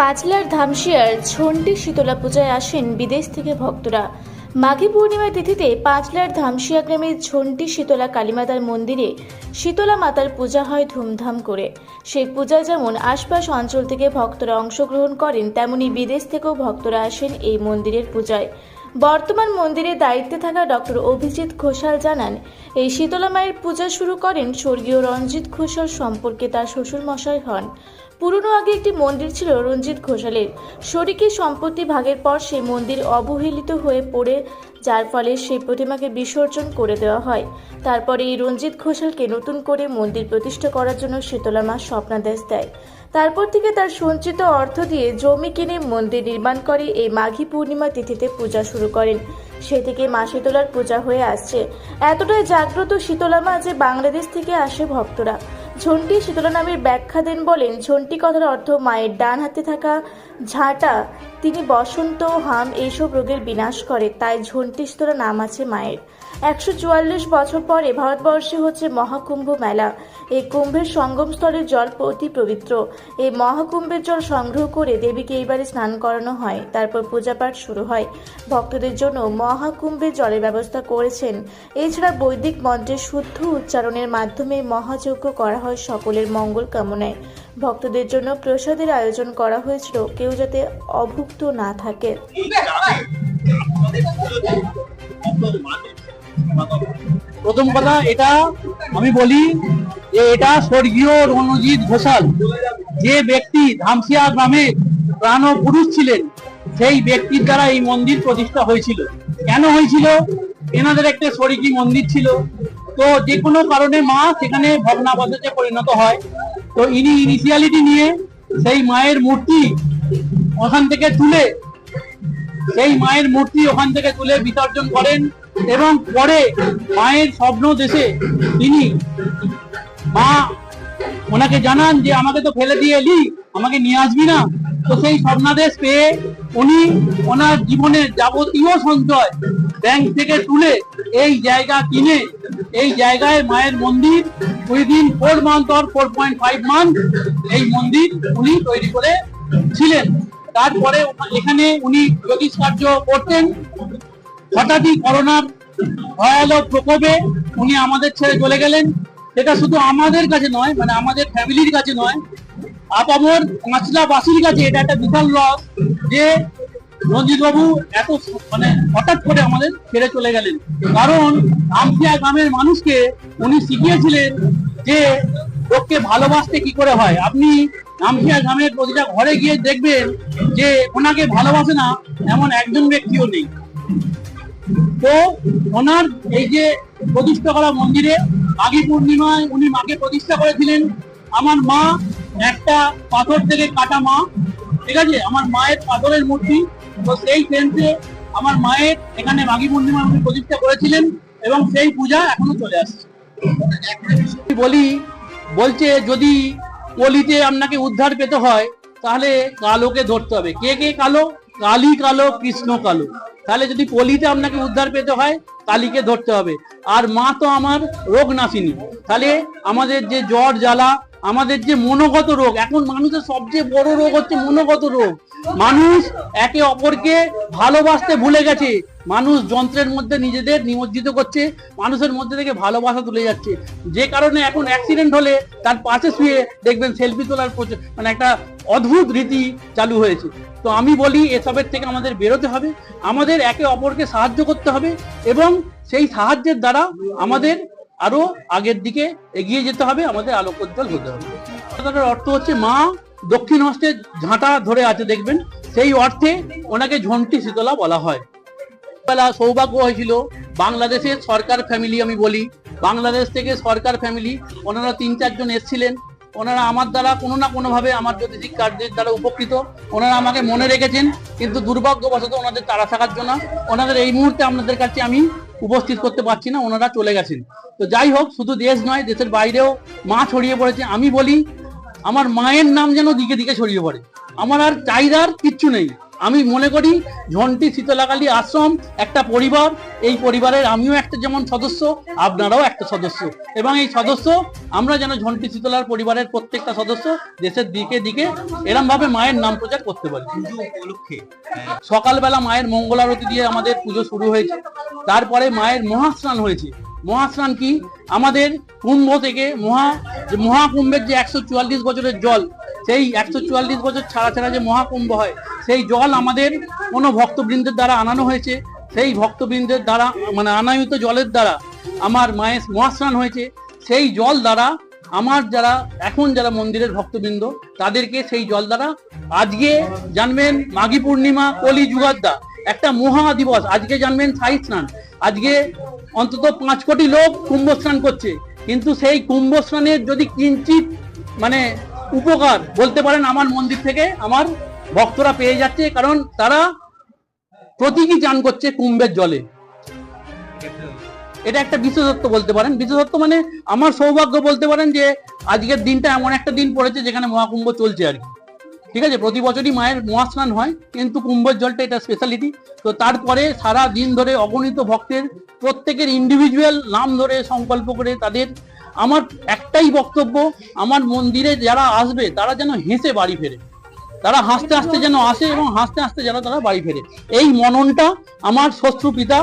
পাঁচলার ধামশিয়ার ঝন্ডি শীতলা পূজায় আসেন বিদেশ থেকে ভক্তরা। মাঘী পূর্ণিমা তিথিতে পাঁচলার ধামশিয়া গ্রামের ঝন্ডি শীতলা কালীমাতার মন্দিরে শীতলা মাতার পূজা হয় ধুমধাম করে। সেই পূজা যেমন আশপাশ অঞ্চল থেকে ভক্তরা অংশগ্রহণ করেন, তেমনি বিদেশ থেকেও ভক্তরা আসেন এই মন্দিরের পূজায়। বর্তমান মন্দিরের দায়িত্বে থাকা ডক্টর অভিজিৎ ঘোষাল জানান, এই শীতলা মায়ের পূজা শুরু করেন স্বর্গীয় রঞ্জিত ঘোষাল সম্পর্কে তার শ্বশুরমশাই হন। পুরনো আগে একটি মন্দির ছিল রঞ্জিত ঘোষালের। শরিকি সম্পত্তি ভাগের পর সেই মন্দির অবহেলিত হয়ে পড়ে, যার ফলে সেই প্রতিমাকে বিসর্জন করে দেওয়া হয়। তারপরে এই রঞ্জিত ঘোষালকে নতুন করে মন্দির প্রতিষ্ঠা করার জন্য শীতলা মা স্বপ্নাদেশ দেয়। তারপর থেকে তার সঞ্চিত অর্থ দিয়ে জমি কিনে মন্দির নির্মাণ করে এই মাঘী পূর্ণিমা তিথিতে পূজা শুরু করেন। সে থেকে মা শীতলার পূজা হয়ে আসছে। এতটাই জাগ্রত শীতলা মা যে বাংলাদেশ থেকে আসে ভক্তরা। ঝন্টি শীতলা নামের ব্যাখ্যা দেন বলেন, ঝন্টি কথার অর্থ মায়ের ডান হাতে থাকা ঝাঁটা। তিনি বসন্ত, হাম এইসব রোগের বিনাশ করে, তাই ঝন্টি শীতলা নাম আছে মায়ের। একশো চুয়াল্লিশ বছর পরে ভারতবর্ষে হচ্ছে মহাকুম্ভ মেলা। এই কুম্ভের সঙ্গম সঙ্গমস্থলের জল অতি পবিত্র। এই মহাকুম্ভের জল সংগ্রহ করে দেবীকে এইবারে স্নান করানো হয়। তারপর পূজাপাঠ শুরু হয়। ভক্তদের জন্য মহাকুম্ভের জলের ব্যবস্থা করেছেন। এছাড়া বৈদিক মন্ত্রের শুদ্ধ উচ্চারণের মাধ্যমে মহাযজ্ঞ করা হয় সকলের মঙ্গল কামনায়। ভক্তদের জন্য প্রসাদের আয়োজন করা হয়েছিল। কেউ যাতে অভুক্ত না থাকে। প্রথম কথা, এটা আমি বলি যে এটা স্বর্গীয় রণজিৎ ঘোষাল। যে ব্যক্তি ধামসিয়া গ্রামে প্রাণ পুরুষ ছিলেন, সেই ব্যক্তির দ্বারা এই মন্দির প্রতিষ্ঠা হয়েছিল। কেন হয়েছিল? এনাদের একটা স্বর্গী মন্দির ছিল। তো যে কোনো কারণে মা সেখানে ভগ্নাবশেষে পরিণত হয়। তো ইনি ইনিশিয়ালিটি নিয়ে সেই মায়ের মূর্তি ওখান থেকে তুলে, সেই মায়ের মূর্তি ওখান থেকে তুলে বিসর্জন করেন। এবং পরে মায়ের স্বপ্ন দেশে তিনি মা ওনাকে জানান যে, আমাকে তো ফেলে দিয়ে এলি, আমাকে নিয়ে আসবি না। তো সেই স্বপ্নাদেশ পেয়ে উনি ওনার জীবনের যাবতীয় সঞ্চয় ব্যাংক থেকে তুলে এই জায়গা কিনে, এই জায়গায় মায়ের মন্দির within four month or four point five month এই মন্দির উনি তৈরি করে ছিলেন। তারপরে এখানে উনি জ্যোতিষ কার্য করতেন। হঠাৎই করোনার ভয়াবহ প্রকোপে উনি আমাদের ছেড়ে চলে গেলেন। এটা শুধু আমাদের কাছে নয় মানে আমাদের ফ্যামিলির কাছে নয়, আপামর পাঁচলাবাসীর কাছে এটা একটা বিশাল লস যে রঞ্জিত বাবু এত মানে হঠাৎ করে আমাদের ছেড়ে চলে গেলেন। কারণ আমসিয়া গ্রামের মানুষকে উনি শিখিয়েছিলেন যে লোককে ভালোবাসতে কি করে হয়। আপনি নামখিয়া গ্রামের প্রতিটা ঘরে গিয়ে দেখবেন যে ওনাকে ভালোবাসে না এমন একজন ব্যক্তিও নেই। তো ওনার এই যে প্রতিষ্ঠা করা মন্দিরে মাঘী পূর্ণিমায় উনি মাকে প্রতিষ্ঠা করেছিলেন। আমার মা একটা পাথর থেকে কাটা মা, ঠিক আছে? আমার মায়ের পাথরের মূর্তি। তো সেই সেন্সে আমার মায়ের এখানে মাঘী পূর্ণিমা উনি প্রতিষ্ঠা করেছিলেন এবং সেই পূজা এখনও চলে আসছে। বলি, বলছে যদি কলিতে আপনাকে উদ্ধার পেতে হয়, তাহলে কালোকে ধরতে হবে। কে কে কালো? কালী কালো, কৃষ্ণ কালো। তাহলে যদি পলিতে আপনাকে উদ্ধার পেতে হয় কালীকে ধরতে হবে। আর মা তো আমার রোগ নাসিনী তাহলে আমাদের যে জ্বর, জ্বালা, আমাদের যে মনোগত রোগ, এখন মানুষের সবচেয়ে বড় রোগ হচ্ছে মনোগত রোগ। মানুষ একে অপরকে ভালোবাসতে ভুলে গেছে। মানুষ যন্ত্রের মধ্যে নিজেদের নিমজ্জিত করছে, মানুষের মধ্যে থেকে ভালোবাসা তুলে যাচ্ছে। যে কারণে এখন অ্যাক্সিডেন্ট হলে তার পাশে শুয়ে দেখবেন সেলফি তোলার মানে একটা অদ্ভুত রীতি চালু হয়েছে। তো আমি বলি, এসবের থেকে আমাদের বেরোতে হবে, আমাদের একে অপরকে সাহায্য করতে হবে এবং সেই সাহায্যের দ্বারা আমাদের আরও আগের দিকে এগিয়ে যেতে হবে, আমাদের আলোকোজ্জ্বল হতে হবে। অর্থ হচ্ছে মা দক্ষিণ হস্তে ঝাঁটা ধরে আছে, দেখবেন? সেই অর্থে ওনাকে ঝন্টি শীতলা বলা হয়। বেলা সৌভাগ্য হয়েছিল, বাংলাদেশের সরকার ফ্যামিলি আমি বলি। বাংলাদেশ থেকে সরকার ফ্যামিলি ওনারা তিন চারজন এসেছিলেন। ওনারা আমার দ্বারা কোনো না কোনোভাবে আমার জ্যোতিষিক কার্যের দ্বারা উপকৃত। ওনারা আমাকে মনে রেখেছেন, কিন্তু দুর্ভাগ্যবশত ওনাদের তারা থাকার জন্য ওনাদের এই মুহূর্তে আপনাদের কাছে আমি উপস্থিত করতে পারছি না, ওনারা চলে গেছেন। তো যাই হোক, শুধু দেশ নয়, দেশের বাইরেও মা ছড়িয়ে পড়েছে। আমি বলি আমার মায়ের নাম যেন দিকে দিকে ছড়িয়ে পড়ে। আমার আর চাহিদার কিচ্ছু নেই। আমি মনে করি ঝন্টি শীতলাকালী আশ্রম একটা পরিবার এই পরিবারের আমিও একটা যেমন সদস্য আপনারাও একটা সদস্য। এবং এই সদস্য আমরা যেন ঝন্টি শীতলার পরিবারের প্রত্যেকটা সদস্য দেশের দিকে দিকে এরমভাবে মায়ের নাম প্রচার করতে পারি। পুজো উপলক্ষে সকালবেলা মায়ের মঙ্গল আরতি দিয়ে আমাদের পুজো শুরু হয়েছে। তারপরে মায়ের মহাস্নান হয়েছে। মহাস্নান কি? আমাদের কুম্ভ থেকে মহা যে মহাকুম্ভের যে একশো চুয়াল্লিশ বছরের জল, সেই একশো চুয়াল্লিশ বছর ছাড়া ছাড়া যে মহাকুম্ভ হয়, সেই জল আমাদের কোনো ভক্তবৃন্দের দ্বারা আনানো হয়েছে। সেই ভক্তবৃন্দের দ্বারা মানে আনায়িত জলের দ্বারা আমার মায়ের মহাস্নান হয়েছে। সেই জল দ্বারা আমার যারা, এখন যারা মন্দিরের ভক্তবৃন্দ, তাদেরকে সেই জল দ্বারা আজকে জানবেন মাঘী পূর্ণিমা, কলি যুগাদ্দা, একটা মহা দিবস। আজকে জানবেন ছাই স্নান। আজকে অন্তত পাঁচ কোটি লোক কুম্ভ স্নান করছে। কিন্তু সেই কুম্ভ স্নানের যদি কিঞ্চিত মানে উপকার বলতে পারেন আমার মন্দির থেকে, আমার ভক্তরা পেয়ে যাচ্ছে, কারণ তারা প্রতীকী চান করছে কুম্ভের জলে। এটা একটা বিশেষত্ব বলতে পারেন। বিশেষত্ব মানে আমার সৌভাগ্য বলতে পারেন যে আজকের দিনটা এমন একটা দিন পড়েছে যেখানে মহাকুম্ভ চলছে আর কি। ঠিক আছে, প্রতি বছরই মায়ের মহাস্নান হয়, কিন্তু কুম্ভের জলটা এটা স্পেশালিটি তো তারপরে সারা দিন ধরে অগণিত ভক্তের, প্রত্যেকের ইন্ডিভিজুয়াল নাম ধরে সংকল্প করে তাদের। আমার একটাই বক্তব্য, আমার মন্দিরে যারা আসবে, তারা যেন হেসে বাড়ি ফেরে। তারা হাসতে হাসতে যেন আসে এবং হাসতে হাসতে যেন তারা বাড়ি ফেরে। এই মননটা আমার শত্রু পিতা,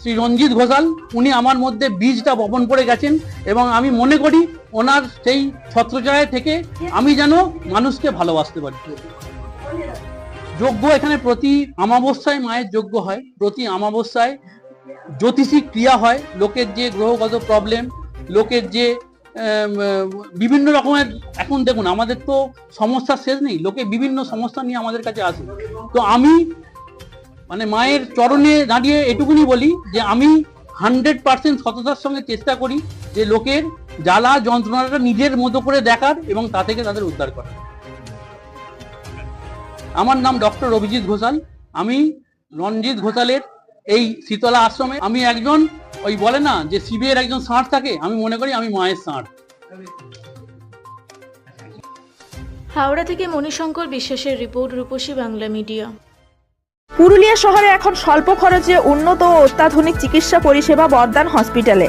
শ্রী রঞ্জিত ঘোষাল, উনি আমার মধ্যে বীজটা বপন করে গেছেন এবং আমি মনে করি ওনার সেই ছত্রছায়া থেকে আমি যেন মানুষকে ভালোবাসতে পারি। যজ্ঞ এখানে প্রতি আমাবস্যায় মায়ের যজ্ঞ হয়, প্রতি আমাবস্যায় জ্যোতিষী ক্রিয়া হয়, লোকের যে গ্রহগত প্রবলেম লোকের যে বিভিন্ন রকমের, এখন দেখুন আমাদের তো সমস্যার শেষ নেই, লোকে বিভিন্ন সমস্যা নিয়ে আমাদের কাছে আসে। তো আমি মানে মায়ের চরণে দাঁড়িয়ে এটুকুনি বলি যে আমি হান্ড্রেড পার্সেন্ট সততার সঙ্গে চেষ্টা করি যে লোকের জ্বালা যন্ত্রণাটা নিজের মতো করে দেখার এবং তা থেকে তাদের উদ্ধার করার। আমার নাম ডক্টর অভিজিৎ ঘোষাল। আমি রঞ্জিত ঘোষালের এই শীতলা আশ্রমে। আমি একজন ওই বলে না যে শিবের একজন ষাঁড় থাকে আমি মনে করি আমি মায়ের ষাঁড়। হাওড়া থেকে মণিশঙ্কর বিশ্বাসের রিপোর্ট রূপসী বাংলা মিডিয়া। পুরুলিয়া শহরে এখন স্বল্প খরচে উন্নত ও অত্যাধুনিক চিকিৎসা পরিষেবা বর্দান হসপিটালে।